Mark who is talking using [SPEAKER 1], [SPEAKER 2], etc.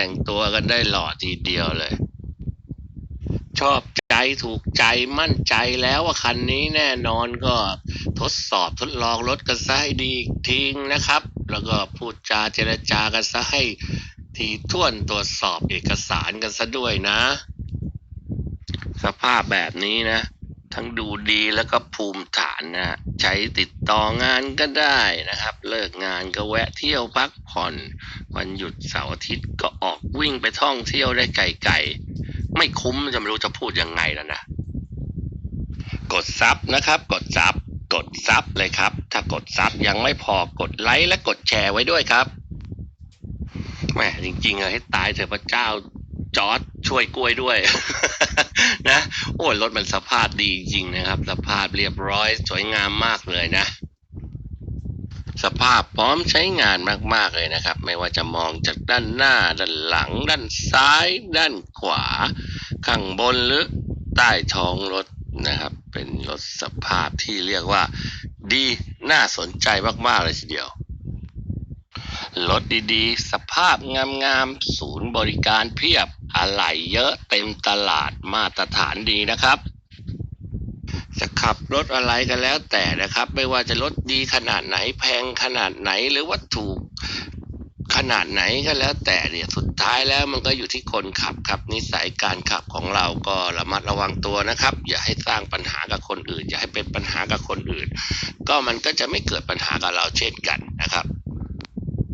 [SPEAKER 1] แต่งตัวกันได้หล่อทีเดียวเลย ชอบใจถูกใจมั่นใจแล้วว่าคันนี้แน่นอนก็ทดสอบทดลองรถกันซะให้ดีอีกทีนะครับ แล้วก็พูดจาเจรจากันซะให้ทีท่วนตรวจสอบเอกสารกันซะด้วยนะ สภาพแบบนี้นะ ทั้งดูดีแล้วก็ภูมิฐานนะใช้ติดต่องานก็ได้นะครับ เลิกงานก็แวะเที่ยวพักผ่อนวันหยุดเสาร์อาทิตย์ก็ออกวิ่งไปท่องเที่ยวได้ไกลๆไม่คุ้มจะไม่รู้จะพูดยังไงแล้วนะกดซับนะครับ กดซับกดซับเลยครับ ถ้ากดซับยังไม่พอกดไลค์และกดแชร์ไว้ด้วยครับแหมจริงๆอะให้ตายเถอะพระเจ้าจอร์ดช่วยกล้วยด้วย นะโอ้รถมันสภาพดีจริงๆนะครับ สภาพเรียบร้อยสวยงามมากเลยนะ สภาพพร้อมใช้งานมากๆเลยนะครับ ไม่ว่าจะมองจากด้านหน้า ด้านหลัง ด้านซ้าย ด้านขวา ข้างบนหรือใต้ท้องรถนะครับ เป็นรถสภาพที่เรียกว่า ดีน่าสนใจมากๆเลยทีเดียวรถดีๆ สภาพงามๆ ศูนย์บริการเพียบ อะไหล่เยอะเต็มตลาดมาตรฐานดีนะครับ จะขับรถอะไรกันแล้วแต่นะครับ ไม่ว่าจะรถดีขนาดไหนแพงขนาดไหนหรือว่าถูกขนาดไหนก็แล้วแต่เนี่ยสุดท้ายแล้วมันก็อยู่ที่คนขับครับนิสัยการขับของเราก็ระมัดระวังตัวนะครับ อย่าให้สร้างปัญหากับคนอื่น อย่าให้เป็นปัญหากับคนอื่น ก็มันก็จะไม่เกิดปัญหากับเราเช่นกัน